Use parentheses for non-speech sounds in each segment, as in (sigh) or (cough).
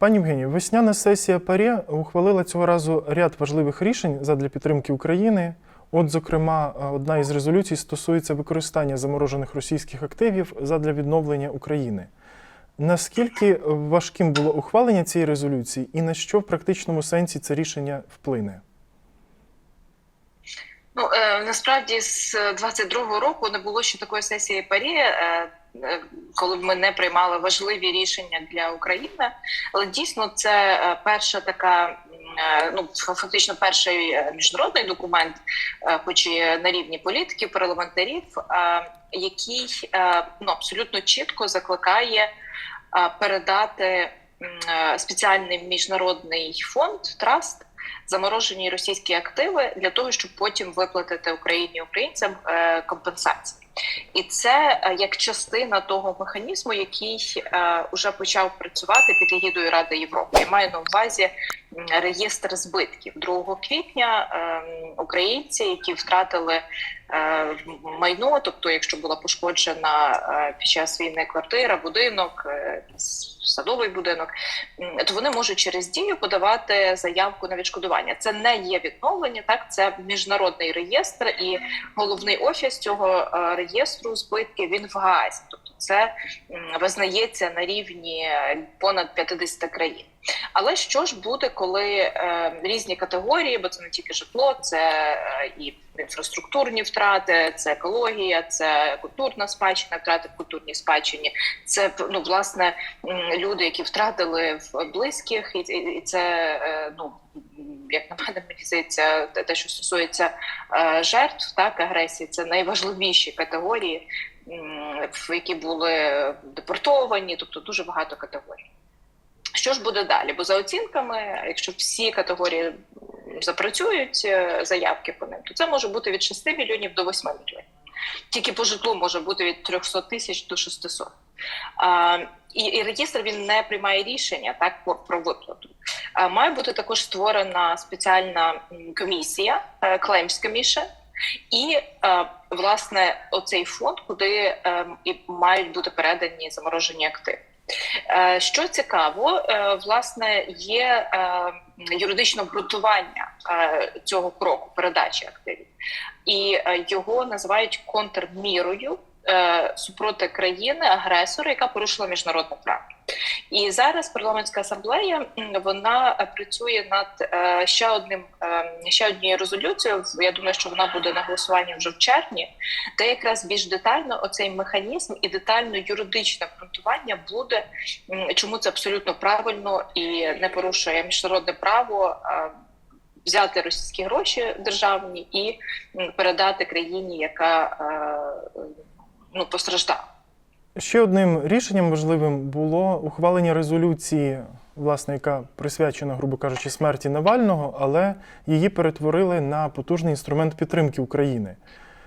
Пані Євгенію, весняна сесія ПАРЄ ухвалила цього разу ряд важливих рішень задля підтримки України. От, зокрема, одна із резолюцій стосується використання заморожених російських активів задля відновлення України. Наскільки важким було ухвалення цієї резолюції, і на що в практичному сенсі це рішення вплине? Ну е, насправді з 22-го року не було ще такої сесії парі, е, е, коли б ми не приймали важливі рішення для України. Але дійсно це е, перша така. е, Ну, фактично, перший е, міжнародний документ, е, хоч і на рівні політиків, парламентарів, е, який е, ну абсолютно чітко закликає е, передати е, спеціальний міжнародний фонд траст заморожені російські активи для того, щоб потім виплатити Україні українцям е, компенсації. І це е, як частина того механізму, який е, вже почав працювати під егідою Ради Європи. Я маю на увазі реєстр збитків 2 квітня. е, Українці, які втратили е, майно, тобто, якщо була пошкоджена е, під час війни квартира, будинок, е, садовий будинок, то вони можуть через дію подавати заявку на відшкодування. Це не є відновлення, так це міжнародний реєстр, і головний офіс цього е, реєстру збитків він в Гаазі. Це визнається на рівні е, понад 50 країн. Але що ж буде, коли е, різні категорії, бо це не тільки житло, це е, і інфраструктурні втрати, це екологія, це культурна спадщина, втрати в культурній спадщині, це ну власне люди, які втратили в близьких, і, і, це е, ну як на мене, мені здається, те, що стосується е, жертв, так агресії, це найважливіші категорії, які були депортовані, тобто дуже багато категорій. Що ж буде далі? Бо за оцінками, якщо всі категорії запрацюють е, заявки по ним, то це може бути від 6 мільйонів до 8 мільйонів. Тільки по житлу може бути від 300 тисяч до 600. А, і, і реєстр він не приймає рішення так про, про виплату. А, має бути також створена спеціальна комісія е, Claims Commission, і е, власне оцей фонд, куди е, і мають бути передані заморожені активи. Е, Що цікаво, власне, є юридичне обґрунтування цього кроку передачі активів, і його називають контрмірою супроти країни агресора, яка порушила міжнародне право. І зараз парламентська асамблея вона е, працює над е, ще одним е, ще однією резолюцією. Я думаю, що вона буде на голосуванні вже в червні, де якраз більш детально оцей механізм і детально юридичне обґрунтування буде чому це абсолютно правильно і не порушує міжнародне право. Взяти російські гроші державні і передати країні, яка ну постраждала. Ще одним рішенням важливим було ухвалення резолюції, власне, яка присвячена, грубо кажучи, смерті Навального, але її перетворили на потужний інструмент підтримки України.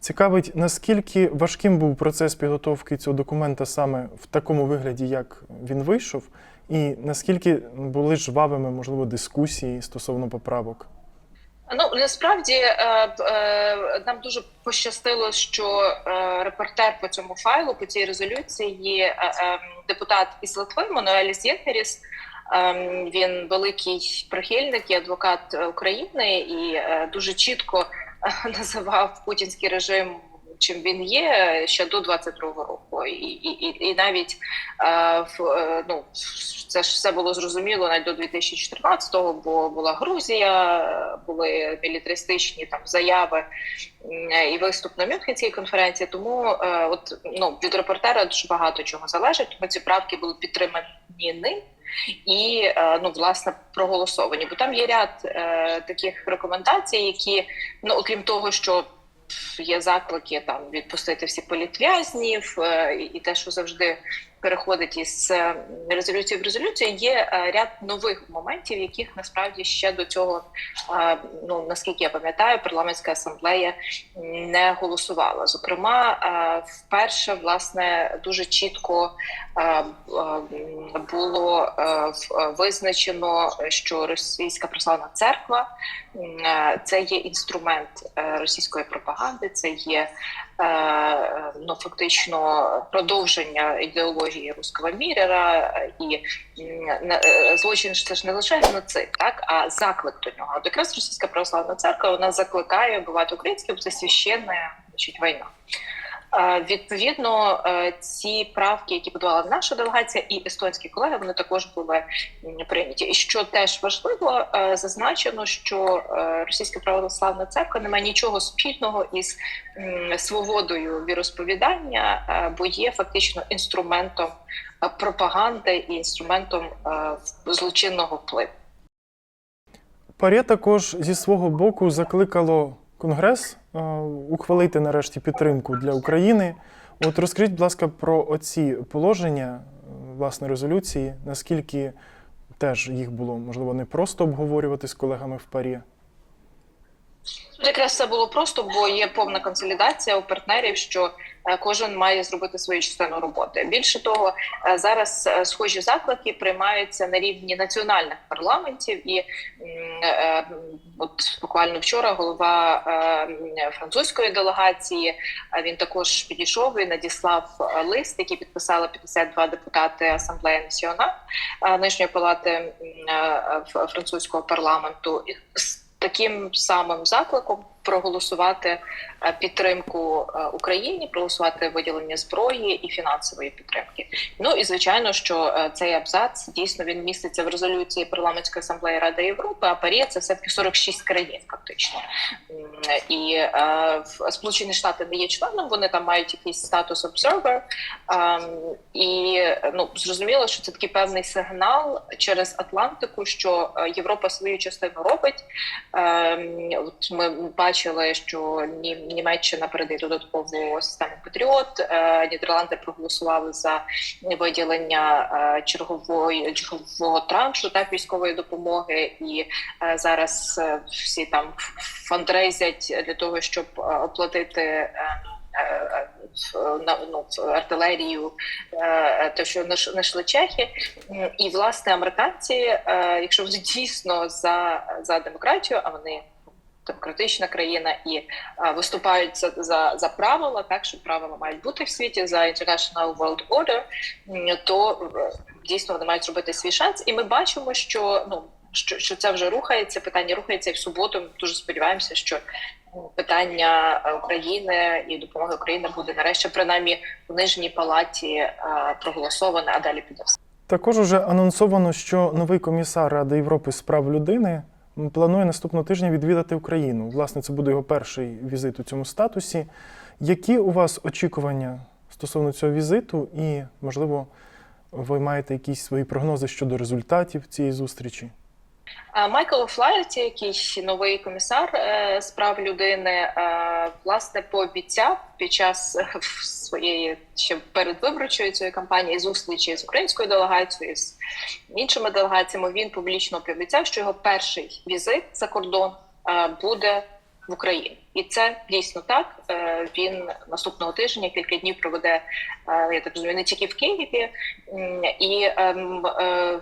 Цікавить, наскільки важким був процес підготовки цього документа саме в такому вигляді, як він вийшов, і наскільки були жвавими, можливо, дискусії стосовно поправок. Ну насправді е, е, нам дуже пощастило, що е, репортер по цьому файлу, по цій резолюції, депутат із Литви Мануеліс Єгеріс. Ем, Він великий прихильник і адвокат України і дуже чітко (laughs) називав путінський режим. Чим він є ще до 22-го року, і і, і, навіть е, в ну це ж все було зрозуміло навіть до 2014-го, бо була Грузія, були мілітаристичні там заяви і виступ на Мюнхенській конференції. Тому е, от ну від репортера дуже багато чого залежить. Тому ці правки були підтримані ним. І е, ну власне проголосовані, бо там є ряд е, таких рекомендацій, які ну окрім того, що є заклики там відпустити всі політв'язнів, е, і те, що завжди переходить із е, резолюції в резолюцію, є е, ряд нових моментів, яких насправді ще до цього, е, ну наскільки я пам'ятаю, парламентська асамблея не голосувала. Зокрема, вперше власне дуже чітко було визначено, що російська православна церква це є інструмент російської пропаганди, це є ну фактично продовження ідеології руского мірера і е, злочин це ж не лише геноцид, так а заклик до нього. От якраз російська православна церква вона закликає вбивати українським це священна значить, війна. Е, Відповідно, е, ці правки, які подавала наша делегація, і естонські колеги, вони також були прийняті. І що теж важливо, е, зазначено, що російська православна церква не має нічого спільного із свободою віросповідання, бо є фактично інструментом пропаганди і інструментом злочинного впливу. ПАРЄ також зі свого боку закликало Конгрес ухвалити нарешті підтримку для України. От розкажіть, будь ласка, про оці положення е, власне резолюції, наскільки теж їх було можливо не просто обговорювати з колегами в парі. Якраз все було просто, бо є повна консолідація у партнерів, що е, кожен має зробити свою частину роботи. Більше того, е, зараз е, схожі заклики приймаються на рівні національних парламентів, і е, от буквально вчора голова е, французької делегації е, він також підійшов і надіслав е, лист, який підписали 52 депутати Асамблеї Націонал е, нижньої палати е, французького парламенту. З таким самим закликом проголосувати е, підтримку е, Україні, проголосувати виділення зброї і фінансової підтримки. Ну і звичайно, що е, цей абзац дійсно він міститься в резолюції парламентської асамблеї Ради Європи. А Парі це все таки 46 країн, фактично. І Сполучені Штати не є членом, вони там мають якийсь статус observer. Ем, І ну зрозуміло, що це такий певний сигнал через Атлантику, що Європа свою частину робить. Ем, От ми бачили, що Німеччина передає додаткову систему Патріот. е, Нідерланди проголосували за виділення е, чергової чергового траншу так військової допомоги, і е, зараз всі там фандрейзять для того, щоб оплатити. на ну, артилерію, те, що знайшли чехи, і власне американці, якщо (laughs) дійсно за, за демократію, а вони демократична країна і е, виступають за, за, за правила, так що правила мають бути в світі за International World Order, то е, дійсно вони мають зробити свій шанс. І ми бачимо, що ну. Що, що це вже рухається, питання рухається і в суботу. Ми дуже сподіваємося, що ну, питання України і допомоги України буде нарешті принаймні в нижній палаті е, проголосоване, а далі піде все. Також уже анонсовано, що новий комісар Ради Європи з прав людини планує наступного тижня відвідати Україну. Власне, це буде його перший візит у цьому статусі. Які у вас очікування стосовно цього візиту, і, можливо, ви маєте якісь свої прогнози щодо результатів цієї зустрічі? Майкл О'Флаєрті, який новий комісар е, з прав людини, е, власне пообіцяв під час е, своєї ще передвиборчої цієї кампанії зустрічі з українською делегацією з іншими делегаціями. Він публічно пообіцяв, що його перший візит за кордон буде в Україні, і це дійсно так. Е, Він наступного тижня кілька днів проведе е, я так розумію, не тільки в Києві, і ем, е,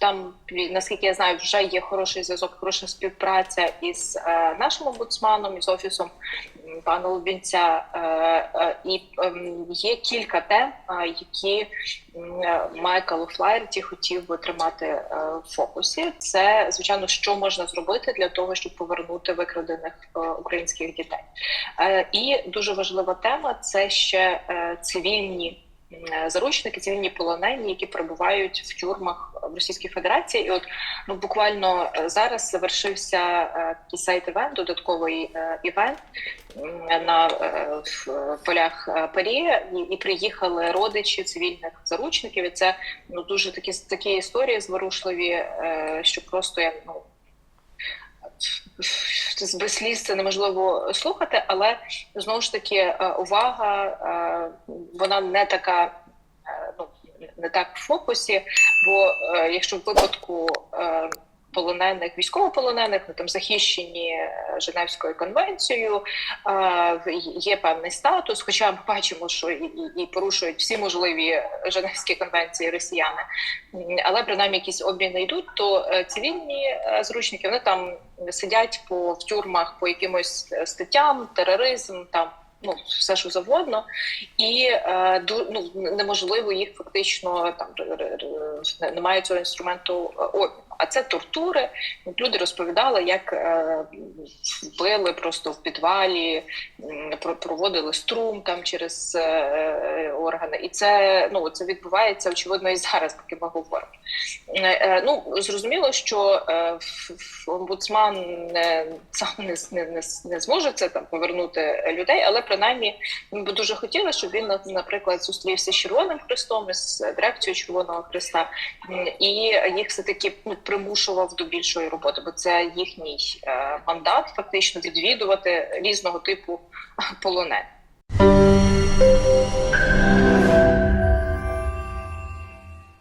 там, наскільки я знаю, вже є хороший зв'язок, хороша співпраця із нашим омбудсманом, із офісом пана Лубінця. Е, е, і ем, є кілька тем, е, які Майкл Флаєрті хотів би тримати в фокусі. Це звичайно, що можна зробити для того, щоб повернути викрадених українських дітей. І дуже важлива тема це ще цивільні заручники, цивільні полонені, які перебувають в тюрмах в Російській Федерації. І от ну буквально е, зараз завершився е, такий сайт івент, додатковий е, івент на е, в полях е, Парі, і, приїхали родичі цивільних заручників. І це ну дуже такі такі історії зворушливі, е, що просто я ну. Без сліз це неможливо слухати, але знову ж таки е, увага е, вона не така, е, ну не так в фокусі. Бо якщо в випадку полонених військовополонених, ну там захищені е, Женевською конвенцією, е, є певний статус. Хоча ми бачимо, що і, і, порушують всі можливі Женевські конвенції росіяни, але принаймні якісь обміни йдуть, то е, цивільні зручники вони там сидять по в тюрмах по якимось статтям, тероризм, там ну все, що завгодно, і ну, неможливо їх фактично там немає цього інструменту обміну. А це тортури. Люди розповідали, як е, вбили просто в підвалі, проводили струм там через е, е, органи, і це ну це відбувається очевидно і зараз, поки ми говоримо. Е, е, Ну зрозуміло, що е, омбудсман не сам не, не, не зможе це там повернути людей, але принаймні ми б дуже хотіли, щоб він наприклад зустрівся з Червоним Христом із дирекцією Червоного Христа і їх все таки ну, примушував до більшої роботи, бо це їхній е, мандат, фактично відвідувати різного типу полонених.